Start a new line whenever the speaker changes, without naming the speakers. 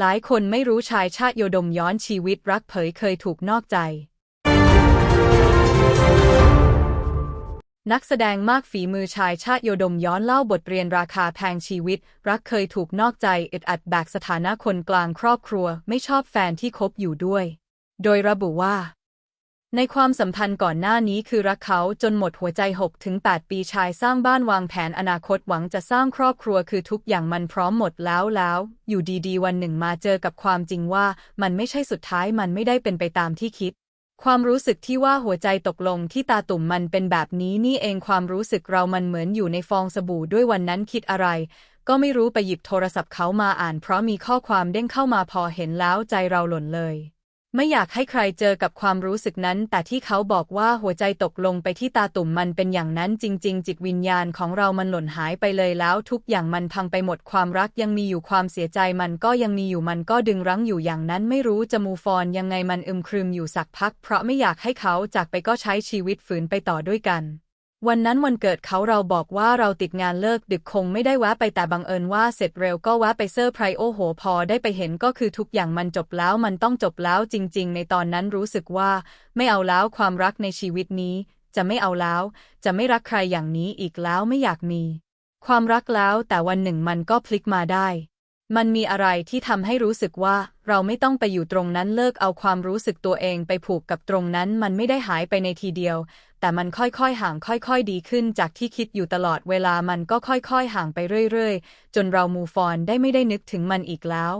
หลายคนไม่รู้ชายชาติโยดมย้อนชีวิตรักเผยเคยถูกนอกใจ นักแสดงมากฝีมือชายชาติโยดมย้อนเล่าบทเรียนราคาแพงชีวิต รักเคยถูกนอกใจอึดอัดแบกสถานะคนกลางครอบครัว ไม่ชอบแฟนที่คบอยู่ด้วย โดยระบุว่า ในความสัมพันธ์ก่อนหน้านี้คือรักเขาจนหมดหัวใจ 6-8 ปีชายสร้างบ้านวางแผนอนาคตหวังจะสร้างครอบครัวคือทุกอย่างมันพร้อมหมดแล้วแล้ว อยู่ดีๆ วันหนึ่งมาเจอกับความจริงว่ามันไม่ใช่สุดท้ายมันไม่ได้เป็นไปตามที่คิด ความรู้สึกที่ว่าหัวใจตกลงที่ตาตุ่มมันเป็นแบบนี้นี่เองความรู้สึกเรามันเหมือนอยู่ในฟองสบู่ด้วยวันนั้นคิดอะไร ก็ไม่รู้ไปหยิบโทรศัพท์เขามาอ่าน เพราะมีข้อความเด้งเข้ามาพอเห็นแล้วใจเราหล่นเลย ไม่อยากให้ใครเจอกับความรู้สึกนั้น แต่ที่เขาบอกว่าหัวใจตกลงไปที่ตาตุ่มมันเป็นอย่างนั้นจริง ๆ จิตวิญญาณของเรามันหล่นหายไปเลยแล้ว ทุกอย่างมันพังไปหมดความรักยังมีอยู่ความเสียใจมันก็ยังมีอยู่มันก็ดึงรั้งอยู่อย่างนั้นไม่รู้จะมูฟออนยังไงมันอึมครึมอยู่สักพัก เพราะไม่อยากให้เขาจากไปก็ใช้ชีวิตฝืนไปต่อด้วยกัน วันนั้นวันเกิดเขาเราบอกว่าเราติดงานเลิกดึกคงไม่ได้แวะไปแต่บังเอิญว่าเสร็จเร็วก็แวะไปเซอร์ไพรส์โอโหพอได้ไปเห็นก็คือทุกอย่างมันจบแล้วมันต้องจบแล้วจริง ๆ ในตอนนั้นรู้สึกว่า ไม่เอาแล้วความรักในชีวิตนี้ จะไม่เอาแล้ว จะไม่รักใครอย่างนี้อีกแล้วไม่อยากมี ความรักแล้วแต่วันหนึ่งมันก็พลิกมาได้ มันมีอะไรที่ทำให้รู้สึกว่าเราไม่ต้องไปอยู่ตรงนั้นเลิกเอาความรู้สึกตัวเองไปผูกกับตรงนั้นมันไม่ได้หายไปในทีเดียว แต่มันค่อยๆห่างค่อยๆดีขึ้นจากที่คิดอยู่ตลอดเวลามันก็ค่อยๆห่างไปเรื่อยๆ จนเรามูฟอนได้ไม่ได้นึกถึงมันอีกแล้ว